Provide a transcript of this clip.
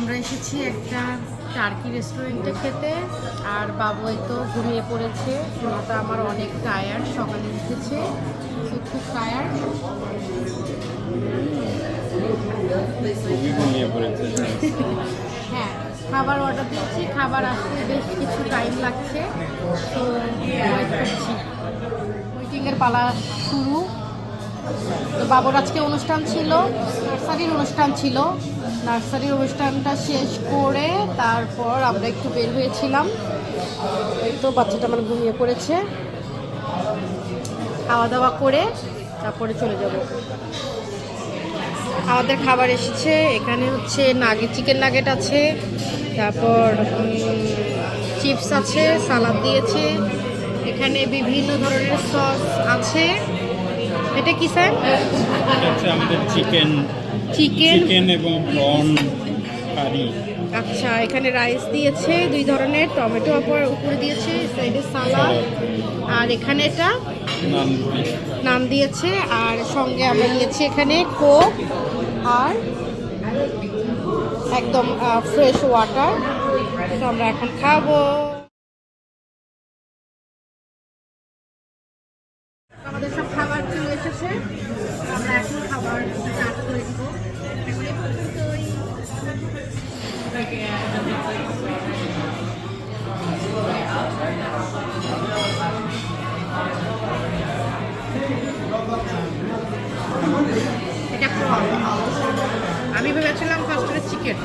আমরা এসেছি একটা টার্কি রেস্টুরেন্টে খেতে আর বাবু এই তো ঘুমিয়ে পড়েছে। সোনাটা আমার অনেক টায়ার্ড সকালে উঠেছে। খুব টায়ার্ড হ্যাঁ খাবার অর্ডার দিচ্ছি খাবার আসতে বেশ কিছু টাইম লাগছে। তো ওয়েট করছি। ওয়েটিংয়ের পালা শুরু। তো বাবুর আজকে অনুষ্ঠান ছিল, নার্সারির অনুষ্ঠান ছিল। নার্সারির অনুষ্ঠানটা শেষ করে তারপর আমরা একটু বের হয়েছিলাম। তো বাচ্চাটা আমার ঘুমিয়ে পড়েছে। খাওয়া দাওয়া করে তারপরে চলে যাব। আমাদের খাবার এসেছে, এখানে হচ্ছে নাগেট চিকেন নাগেট আছে, তারপর চিপস আছে, সালাদ দিয়েছে। এখানে বিভিন্ন ধরনের সস আছে। এটা কি স্যার? হচ্ছে আমাদের চিকেন চিকেন? চিকেন এবং প্রন কারি। আচ্ছা এখানে রাইস দিয়েছে দুই ধরনের টমেটো উপর উপরে দিয়েছে সাইডে সালাদ। আর এখানে এটা নাম দিয়েছে আর সঙ্গে আমরা নিয়েছি এখানে কোক আর একদম ফ্রেশ ওয়াটার তো আমরা এখন খাব। আমাদের সব খাবার চলে এসেছে। আমরা এখন খাবার স্টার্ট করে দিব। এটা আমি ভেবেছিলাম ফার্স্টে চিকেন